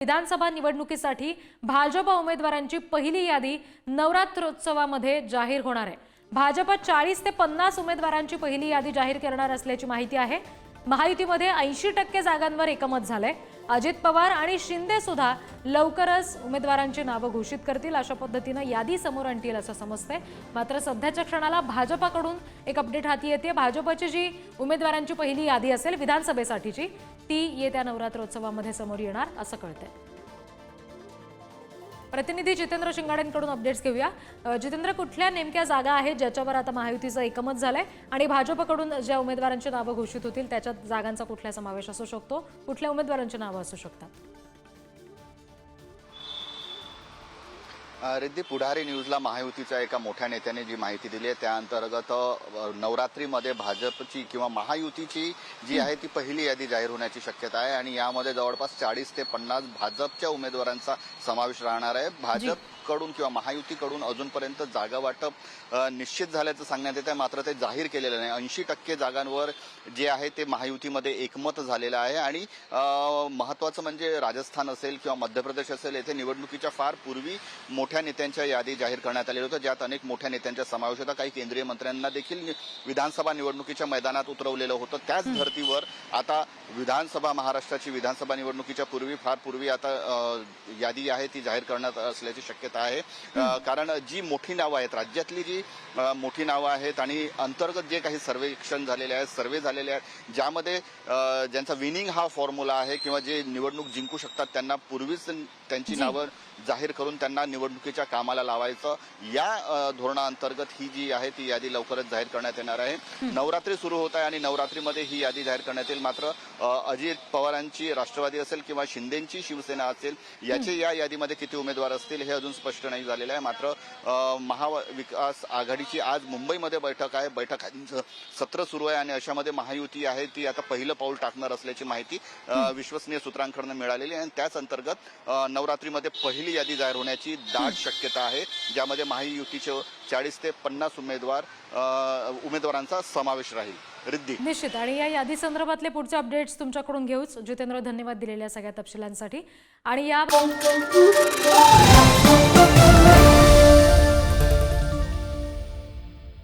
विधानसभा निवडणुकीसाठी भाजप उमेदवारांची पहिली यादी नवरात्रोत्सवामध्ये जाहीर होणार आहे. भाजप चाळीस ते पन्नास उमेदवारांची पहिली यादी जाहीर करणार असल्याची माहिती आहे. महायुतीमध्ये ऐंशी टक्के जागांवर एकमत झालंय. अजित पवार आणि शिंदे सुद्धा लवकरच उमेदवारांची नावं घोषित करतील अशा पद्धतीनं यादी समोर आणतील असं समजतंय. मात्र सध्याच्या क्षणाला भाजपाकडून एक अपडेट हाती येते. भाजपची जी उमेदवारांची पहिली यादी असेल विधानसभेसाठीची ती येत्या नवरात्रोत्सवामध्ये समोर येणार असं कळतंय. प्रतिनिधी जितेंद्र शिंगाडेंकडून अपडेट्स घेऊया. जितेंद्र कुठल्या नेमक्या जागा आहेत ज्याच्यावर आता महायुतीचं एकमत झालंय? आणि भाजपकडून ज्या उमेदवारांची नावं घोषित होतील त्याच्यात जागांचा कुठला समावेश असू शकतो? कुठल्या उमेदवारांची नावं असू शकतात? रिद्धी पुढारी न्यूजला महायुतीच्या एका मोठ्या नेत्याने जी माहिती दिली आहे त्या अंतर्गत अ, नवरात्रीमध्ये भाजपची किंवा महायुतीची जी आहे ती पहिली यादी जाहीर होण्याची शक्यता आहे. आणि यामध्ये जवळपास चाळीस ते पन्नास भाजपच्या उमेदवारांचा समावेश राहणार आहे. भाजप कडून किंवा महायुतीकडून अजूनपर्यंत जागा वाटप निश्चित झाल्याचं सांगण्यात येत आहे मात्र ते जाहीर केलेलं नाही. ऐंशी टक्के जागांवर जे आहे ते महायुतीमध्ये एकमत झालेलं आहे आणि महत्वाचं म्हणजे राजस्थान असेल किंवा मध्य प्रदेश असेल येथे निवडणुकीच्या फार पूर्वी मोठ्या नेत्यांच्या यादी जाहीर करण्यात आलेल्या होत्या ज्यात अनेक मोठ्या नेत्यांचा समावेश होता. काही केंद्रीय मंत्र्यांना देखील विधानसभा निवडणुकीच्या मैदानात उतरवलेलं होतं. त्याच धर्तीवर आता विधानसभा महाराष्ट्राची विधानसभा निवडणुकीच्या पूर्वी फार पूर्वी आता यादी आहे ती जाहीर करण्यात असल्याची शक्यता आहे. अ, कारण जी मोठी नावं आहेत राज्यातली जी मोठी नावं आहेत आणि अंतर्गत जे काही सर्वेक्षण झालेले आहेत सर्वे झालेले आहेत ज्यामध्ये ज्यांचा विनिंग हा फॉर्म्युला आहे किंवा जे निवडणूक जिंकू शकतात त्यांना पूर्वीच त्यांची. नावं जाहीर करून त्यांना निवडणुकीच्या कामाला लावायचं. या धोरणाअंतर्गत ही जी आहे ती यादी लवकरच जाहीर करण्यात येणार आहे. नवरात्री सुरू होत आहे आणि नवरात्रीमध्ये ही यादी जाहीर करण्यात येईल. मात्र अजित पवारांची राष्ट्रवादी असेल किंवा शिंदेची शिवसेना असेल याचे या यादीमध्ये किती उमेदवार असतील हे अजून स्पष्ट नाही झालेलं आहे. मात्र महाविकास आघाडीची आज मुंबईमध्ये बैठक आहे. बैठकांचं सत्र सुरू आहे आणि अशामध्ये महायुती आहे ती आता पहिलं पाऊल टाकणार असल्याची माहिती विश्वसनीय सूत्रांकडून मिळालेली आहे. आणि त्याच अंतर्गत नवरात्रीमध्ये पहिली यादी जाहीर होण्याची दाट शक्यता आहे ज्यामध्ये महायुतीचे चाळीस ते पन्नास उमेदवार उमेदवारांचा समावेश राहील. रिद्धी. निश्चित. आणि या यादी संदर्भातले पुढचे अपडेट्स तुमच्याकडून घेऊच. जितेंद्र धन्यवाद दिलेल्या सगळ्या तपशिलांसाठी. आणि या